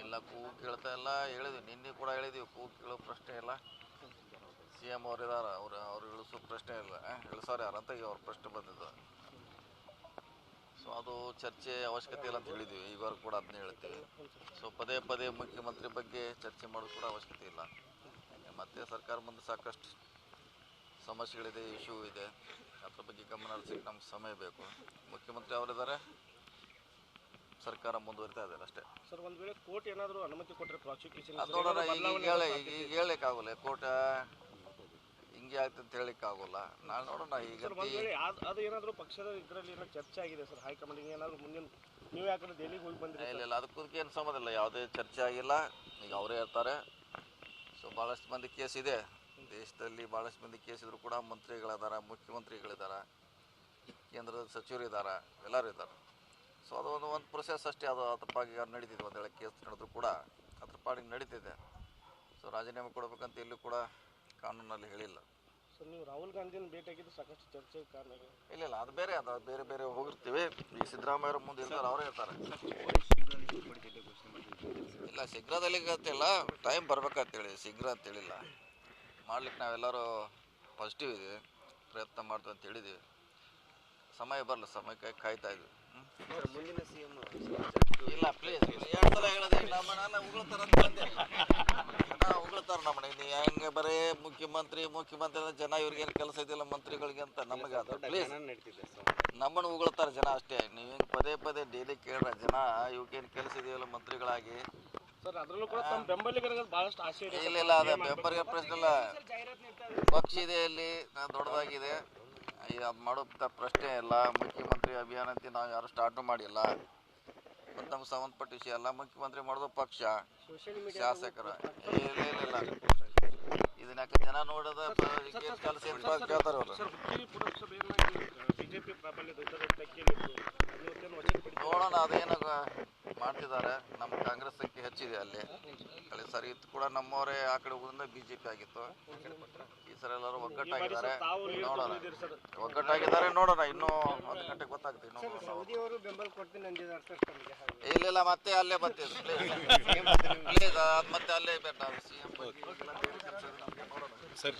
ಇಲ್ಲ ಕೂಗು ಕೇಳ್ತಾ ಇಲ್ಲ. ಹೇಳಿದ್ವಿ. ನಿನ್ನೆ ಕೂಡ ಹೇಳಿದ್ವಿ. ಕೂಗು ಕೇಳೋ ಪ್ರಶ್ನೆ ಇಲ್ಲ. ಸಿ ಎಂ ಅವ್ರು ಇದಾರ. ಅವ್ರು ಅವ್ರು ಇಳಿಸೋ ಪ್ರಶ್ನೆ ಇಲ್ಲ. ಇಳಿಸೋರು ಯಾರಂತ ಈಗ ಅವ್ರ ಪ್ರಶ್ನೆ ಬಂದಿದ್ದು. ಸೊ ಅದು ಚರ್ಚೆ ಅವಶ್ಯಕತೆ ಇಲ್ಲ ಅಂತ ಹೇಳಿದ್ವಿ. ಈವರೆಗೂ ಕೂಡ ಅದನ್ನೇ ಹೇಳ್ತೀವಿ. ಸೊ ಪದೇ ಪದೇ ಮುಖ್ಯಮಂತ್ರಿ ಬಗ್ಗೆ ಚರ್ಚೆ ಮಾಡೋದು ಕೂಡ ಅವಶ್ಯಕತೆ ಇಲ್ಲ. ಮತ್ತೆ ಸರ್ಕಾರ ಮುಂದೆ ಸಾಕಷ್ಟು ಸಮಸ್ಯೆಗಳಿದೆ ಇಶ್ಯೂ ಇದೆ. ಅದ್ರ ಬಗ್ಗೆ ಗಮನ ಹರಿಸಲಿಕ್ಕೆ ನಮ್ಗೆ ಸಮಯ ಬೇಕು. ಮುಖ್ಯಮಂತ್ರಿ ಅವರಿದ್ದಾರೆ ಸರ್ಕಾರ ಮುಂದುವರಿತಾ ಇದೆ ಅಷ್ಟೇ. ಸರ್ ಒಂದು ವೇಳೆ ಕೋರ್ಟ್ ಏನಾದರೂ ಅನುಮತಿ ಕೊಟ್ಟರೆ ಪ್ರಾಸಿಕ್ಯೂಷನ್ ಅದು ನೋಡೋಣ ಈಗ ಹೇಳಿ ಈಗ ಹೇಳಲಿಕ್ಕಾಗಲ್ಲ ಕೋರ್ಟ್ ಹಿಂಗೆ ಆಗ್ತದೆ ಅಂತ ಹೇಳಲಿಕ್ಕಾಗಲ್ಲ ನಾನು ನೋಡೋಣ ಈಗ ಸರ್ ಒಂದ್ ವೇಳೆ ಅದ್- ಅದು ಏನಾದರೂ ಪಕ್ಷದ ಇದರಲ್ಲಿ ಏನೋ ಚರ್ಚೆ ಆಗಿದೆ ಸರ್ ಹೈಕಮಾಂಡ್ ಏನಾದರೂ ಮುಂದಿನ ನೀವು ಯಾಕಂದ್ರೆ ದೆಹಲಿಗೆ ಹೋಗಿ ಬಂದ್ರಿ ಇಲ್ಲ ಇಲ್ಲ ಅದಕ್ಕೆ ಏನು ಸಂಬಂಧ ಇಲ್ಲ ಯಾವುದೇ ಚರ್ಚೆ ಆಗಿಲ್ಲ. ಈಗ ಅವರೇ ಇರ್ತಾರೆ. ಸೊ ಭಾಳಷ್ಟು ಮಂದಿ ಕೇಸ್ ಇದೆ. ದೇಶದಲ್ಲಿ ಭಾಳಷ್ಟು ಮಂದಿ ಕೇಸ್ ಇದ್ರು ಕೂಡ ಮಂತ್ರಿಗಳಿದ್ದಾರೆ ಮುಖ್ಯಮಂತ್ರಿಗಳಿದ್ದಾರೆ ಕೇಂದ್ರದ ಸಚಿವರು ಇದ್ದಾರೆ ಎಲ್ಲರೂ ಇದ್ದಾರೆ. ಸೊ ಅದು ಒಂದು ಒಂದು ಪ್ರೊಸೆಸ್ ಅಷ್ಟೇ. ಅದು ಅದ್ರ ಪಾಡಿಗೆ ನಡೀತಿದೆ. ಒಂದು ವೇಳೆ ಕೇಸ್ ನಡೆದ್ರು ಕೂಡ ಅದ್ರ ಪಾಡಿಗೆ ನಡೀತಿದೆ. ಸೊ ರಾಜೀನಾಮೆ ಕೊಡಬೇಕಂತ ಇಲ್ಲೂ ಕೂಡ ಕಾನೂನಲ್ಲಿ ಹೇಳಿಲ್ಲ. ಸೊ ನೀವು ರಾಹುಲ್ ಗಾಂಧಿನ ಭೇಟಿಯಾಗಿದ್ದು ಸಾಕಷ್ಟು ಚರ್ಚೆ ಕಾರಣ ಇಲ್ಲ ಇಲ್ಲ ಅದು ಬೇರೆ ಅದು ಬೇರೆ ಬೇರೆ ಹೋಗಿರ್ತೀವಿ. ಈಗ ಸಿದ್ದರಾಮಯ್ಯವ್ರ ಮುಂದೆ ಇರ್ತಾರೆ ಅವರೇ ಇರ್ತಾರೆ. ಇಲ್ಲ ಶೀಘ್ರದಲ್ಲಿ ಗೊತ್ತಿಲ್ಲ. ಟೈಮ್ ಬರ್ಬೇಕಂತೇಳಿ ಶೀಘ್ರ ಅಂತೇಳಿಲ್ಲ ಮಾಡ್ಲಿಕ್ಕೆ ನಾವೆಲ್ಲರೂ ಪಾಸಿಟಿವ್ ಇದೀವಿ. ಪ್ರಯತ್ನ ಮಾಡ್ತೀವಿ ಅಂತ ಹೇಳಿದ್ದೀವಿ ಸಮಯ ಬರಲ್ಲ ಸಮಯಕ್ಕೆ ಕಾಯ್ತಾ ಇದ್ವಿ. ಇಲ್ಲ ಪ್ಲೀಸ್ ಎರಡು ಸಲ ಹೇಳೋದು ನಮ್ಮನ್ನೆಲ್ಲ ಉಗುಳ್ತಾರ ಅಂತ ಬಂದೆ. ಜನ ಉಗುಳ್ತಾರ ನಮ್ಮನೆ ನೀ ಹೆಂಗೆ ಬರೀ ಮುಖ್ಯಮಂತ್ರಿ ಮುಖ್ಯಮಂತ್ರಿ ಅಂದ್ರೆ ಜನ ಇವ್ರಿಗೇನು ಕೆಲಸ ಇದಿಲ್ಲ ಮಂತ್ರಿಗಳಿಗೆ ಅಂತ ನಮಗೆ ಅದು. ಪ್ಲೀಸ್ ನಮ್ಮನ್ನು ಉಗುಳ್ತಾರೆ ಜನ ಅಷ್ಟೇ. ನೀವೇನು ಪದೇ ಪದೇ ಡೈಲಿ ಕೇಳ್ರ ಜನ ಇವಕ್ಕೇನು ಕೆಲಸ ಇದೆಯಲ್ಲ ಮಂತ್ರಿಗಳಾಗಿ. ಸರ್ ಅದರಲ್ಲೂ ಕೂಡ ತಮ್ಮ ಬೆಂಬಲಿಗರಿಗೆ ಬಹಳಷ್ಟು ಆಸೆ ಇಲ್ಲ ಇಲ್ಲ ಅದೇ ಬೆಂಬಲಿಗ ಪ್ರಶ್ನೆ ಇಲ್ಲ. ಪಕ್ಷ ಇದೆ ಇಲ್ಲಿ ನಾ- ದೊಡ್ಡದಾಗಿದೆ. ಅದು ಮಾಡೋ ಪ್ರಶ್ನೆ ಇಲ್ಲ. ಮುಖ್ಯಮಂತ್ರಿ ಅಭಿಯಾನ ಅಂತ ನಾವು ಯಾರು ಸ್ಟಾರ್ಟ್ ಮಾಡಿಲ್ಲ. ಮತ್ತು ನಮ್ಗೆ ಸಂಬಂಧಪಟ್ಟ ವಿಷಯ. ಅಲ್ಲ ಮುಖ್ಯಮಂತ್ರಿ ಮಾಡೋದು ಪಕ್ಷ. ಶಾಸಕರ. ಇಲ್ಲ ಇದನ್ನ ಯಾಕೆ ಜನ ನೋಡೋದ ಕೆಲಸ ಕೇಳ್ತಾರ ಕೇಳ್ತಾರೆ ಅವರು? ನೋಡೋಣ ಅದೇನು ಮಾಡ್ತಿದ್ದಾರೆ. ನಮ್ಮ ಕಾಂಗ್ರೆಸ್ ಸಂಖ್ಯೆ ಹೆಚ್ಚಿದೆ ಅಲ್ಲಿ. ಕಳೆದ ಸರಿ ಇತ್ತು ಕೂಡ ನಮ್ಮವರೇ ಆ ಕಡೆ ಹೋಗೋದ್ರಿಂದ ಬಿ ಜೆ ಪಿ ಆಗಿತ್ತು. ಈ ಸರಿ ಎಲ್ಲರೂ ಒಗ್ಗಟ್ಟಾಗಿದ್ದಾರೆ. ನೋಡೋಣ. ಒಗ್ಗಟ್ಟಾಗಿದ್ದಾರೆ ನೋಡೋಣ. ಇನ್ನೂ ಒಂದು ಗಂಟೆಗೆ ಗೊತ್ತಾಗುತ್ತೆ. ಇನ್ನೂ ಇಲ್ಲ ಇಲ್ಲ ಮತ್ತೆ ಅಲ್ಲೇ ಬರ್ತೀವಿ. ಪ್ಲೀಸ್ ಅದು ಮತ್ತೆ ಅಲ್ಲೇ ಬೇಡ ಸಿ ಎಂ